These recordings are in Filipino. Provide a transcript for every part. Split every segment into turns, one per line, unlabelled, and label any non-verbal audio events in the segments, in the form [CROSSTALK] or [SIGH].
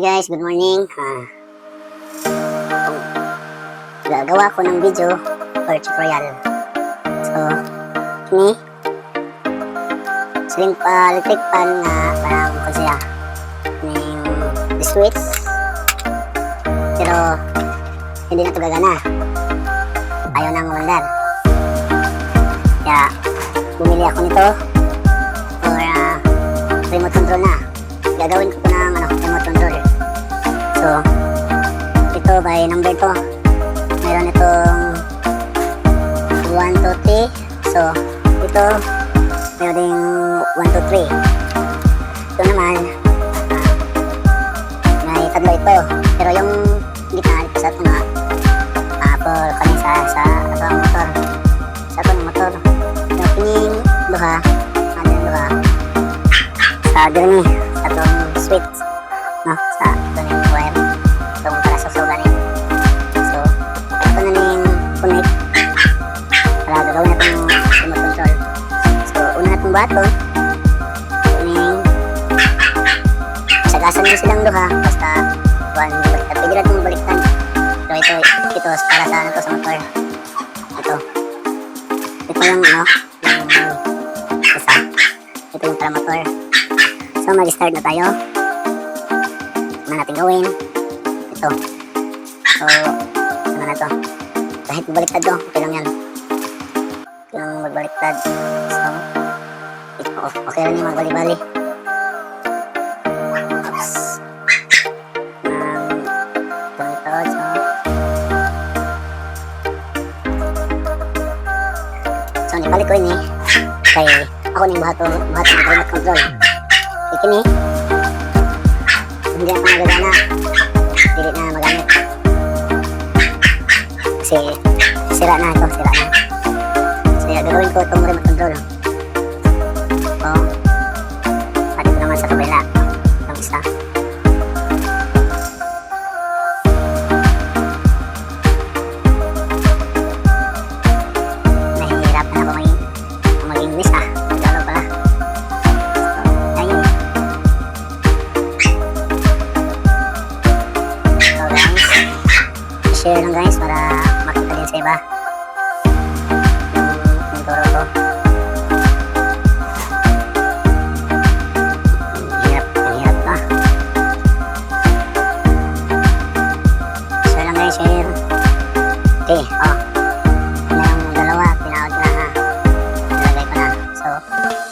Guys, good morning. Ah, gagawa ko ng video for tutorial. So, ni siling pa electric pan nga parang kung siya ning switch. Pero hindi na ito gagana. Ayaw nang umandar kaya bumili ako nito for ah, remote control na. Gagawin ko so ito by number to meron itong 1, 2, 3 so ito meron ding 1, 2, 3 ito naman. May tatlo ito. Pero yung gitna ito sa ito nga ah, for kami sa sa sa motor. Sa ng motor. Yung pining duha. Ano yung duha. Sa dirmi sa itong switch natong bato. Ning sagasan mo silang duha basta one baliktad pwede na itong ito ito para sa ano to sa motor. Ito. Ito yung ano yung isa. Ito yung para motor. So mag-start na tayo. Ano natin gawin? Ito. So ano na to? Kahit baliktad to okay lang yan. Lang magbaliktad. So okay lang yung magbali-bali Oops. Um, ganito, so nibalik ko ini kay ako ning bahato bahato ng remote control. Ikini hindi na pa nagagana. Dili na magamit. Kasi sira na ito, sira na. So, yung gagawin ko itong remote control.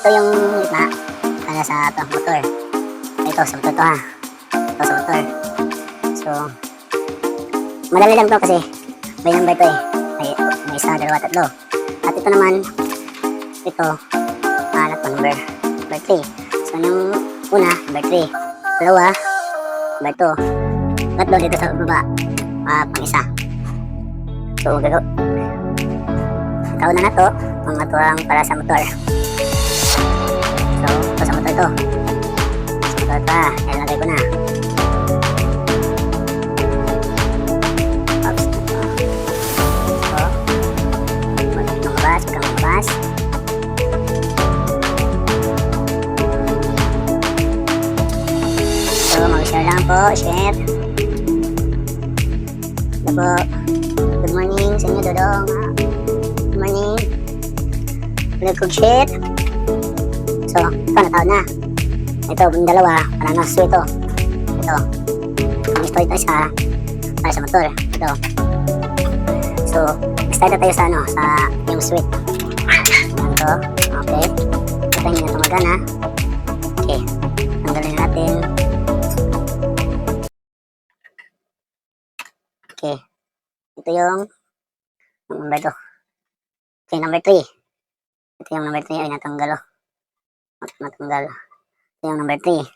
Ito yung gitna. Kaya sa ito, motor. Ito, sa motor to ha. Ito sa motor. So, madali lang to kasi may number to eh. May, may isa, dalawa, tatlo. At ito naman, ito, ano to, number, number 3. So, yung una, number 3. Dalawa, number 2. Tatlo dito sa baba, ah, pang isa. So, gagaw. Ikaw na na to, tuwang para sa motor. Ito ito, ito, nilagay ko na. Oops, ito. Kang lumabas. So, mag-share lang po, share. Ito po. Good morning sa inyo, Dodong. Good morning. Kong share. So, ito, natawad na. Ito, yung dalawa, para na sweet ito. Ito. Ang ito, ito isa, para sa motor. Ito. So, start na tayo sa ano, sa yung sweet. Yan to. Okay. Ito yung na tumagana. Okay. Tanggalin natin. Okay. Ito yung number 2. Okay, number 3. Ito yung number 3 ay natanggal oh. Mat- Natanggal. Ito yung number 3.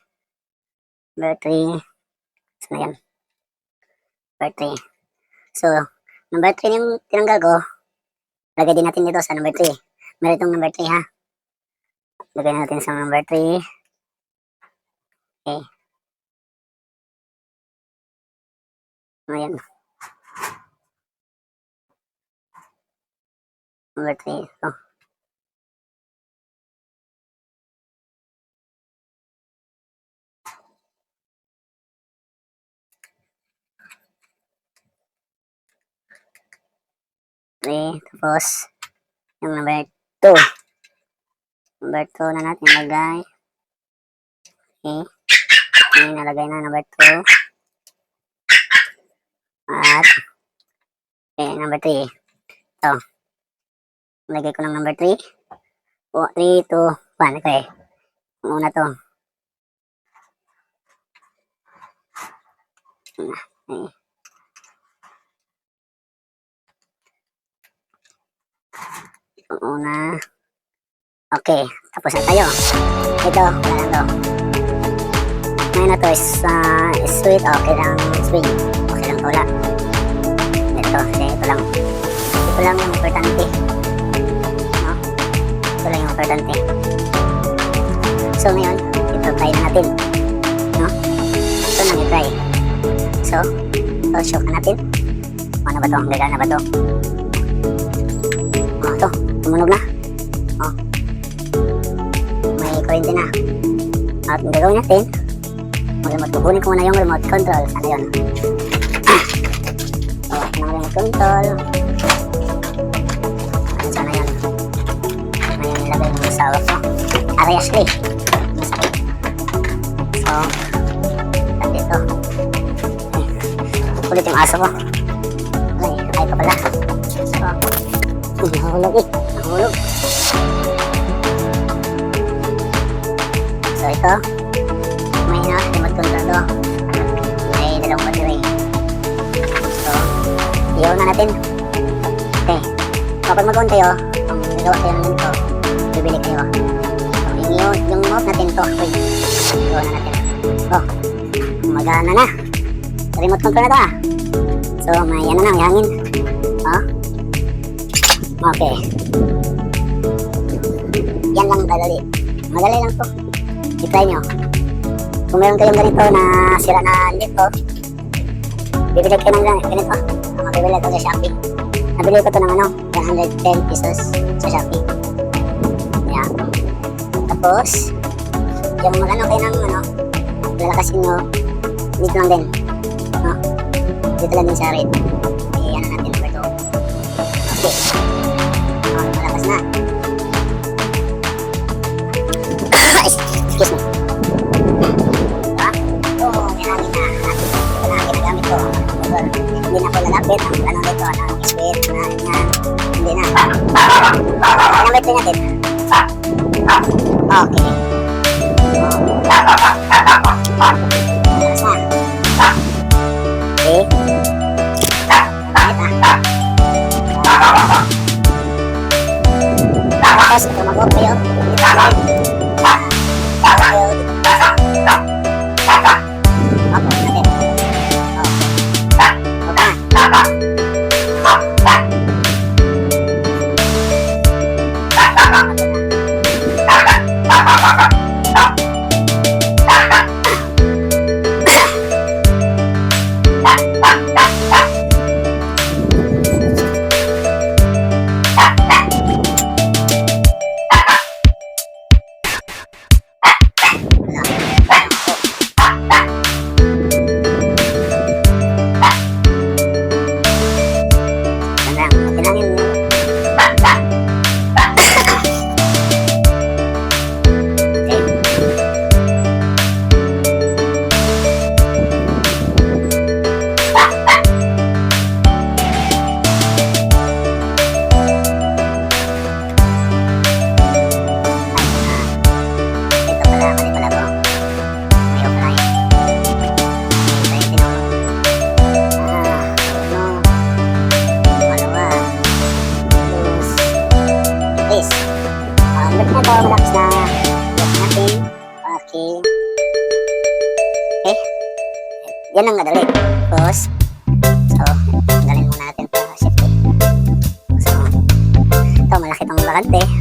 Number 3. Saan yan? Number 3. So, number 3 yung tinanggal ko. Lagay din natin dito sa number 3. Meron itong number 3 ha. Lagay natin sa number 3. Okay. Ayan. Number 3. Ito. 3, tapos yung number 2. Number 2 na natin ilagay. Okay. Okay, nalagay na number 2. At, okay, number 3. Ito. Lagay ko ng number 3. 3, 2, 1. Okay. Ang Una to. Okay. Ang una. Okay, tapos na tayo. Ito, wala na to. Ngayon na to is uh, sweet, okay lang swing. Okay lang wala. Ito, ito lang. Ito lang yung importante. No? Ito lang yung importante. So ngayon, ito try na natin. No? Ito na try. So, ito show ka natin. Ano ba to? Gagana ba to? Tumunog na. Oh. May kuryente na. At ang gagawin natin, mag-remote. Kukunin ko muna yung remote control. Sana yun. [CLEARS THROAT] Oh, ng remote control. Ano sana yun? Ngayon nilagay mo sa ko. Aray Ashley. Masakit. So, dito. Kulit yung aso ko. Ay, ay pa pala. So, [LAUGHS] nahulog eh. Nahulog. So, ito. May na, remote control to. May dalawang battery. So, iyaw na natin. Okay. Kapag mag-on kayo, kung nagawa kayo ng ganito, bibili kayo. So, yung, yung, mount natin to, wait. Iyaw na natin. Oh, magana na. Remote control na to ah. So, may ano na, may hangin. Oh. Okay. Yan lang kadali. Madali lang to. I-try nyo. Kung meron kayong ganito na sira na dito, bibili kayo ng gan- ganito. Mabibili ko sa Shopee. Nabili ko to ng ano, 110 pesos sa Shopee. Yan. Tapos, yung magano kayo ng ano, lalakasin nyo, dito lang din. No? Dito lang din sa red. Eh, ano natin, number 2. Okay. Oh, malakas na. Excuse me. Diba? Ito, hangin na. Ito na ginagamit ko. Hindi na ako lalapit. Ang ano dito, ang sweet na yan. Hindi na. Ano ba ito natin? Okay. Okay. Tapos, tumagok kayo. Opo, extravagante.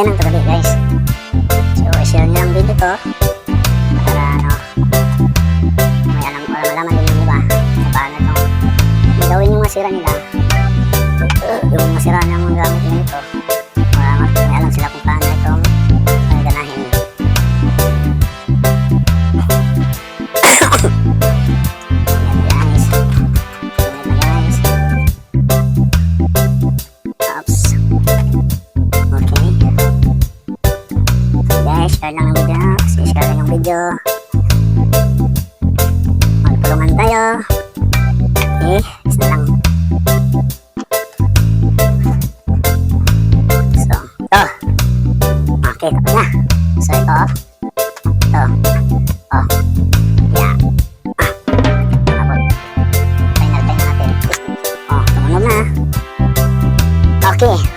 Yan ang kagabi guys. So, i-share nyo ang video to para ano, may alam, alam, alaman din iba kung paano itong gawin yung masira nila. yung masira na mga gamit nila So, ito. Ito. Oh. Yeah. Ah. Tapos. Final time natin. Oh, tumunog na. Okay. Oh. Magana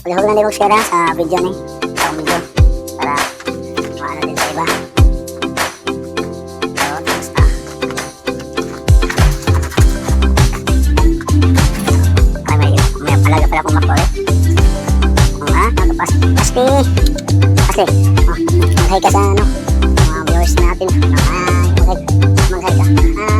Ulihog lang din share ah, sa video ni. Sa video. Para maano din sa iba. So, na. Ay, may, may palaga pala akong makulit. Oh, ah, nagpas. Pasti. Pasti. Oh, mag-hi ka sa ano. Mga viewers natin. Hi. Mag-hi. Mag-hi ka. Hi.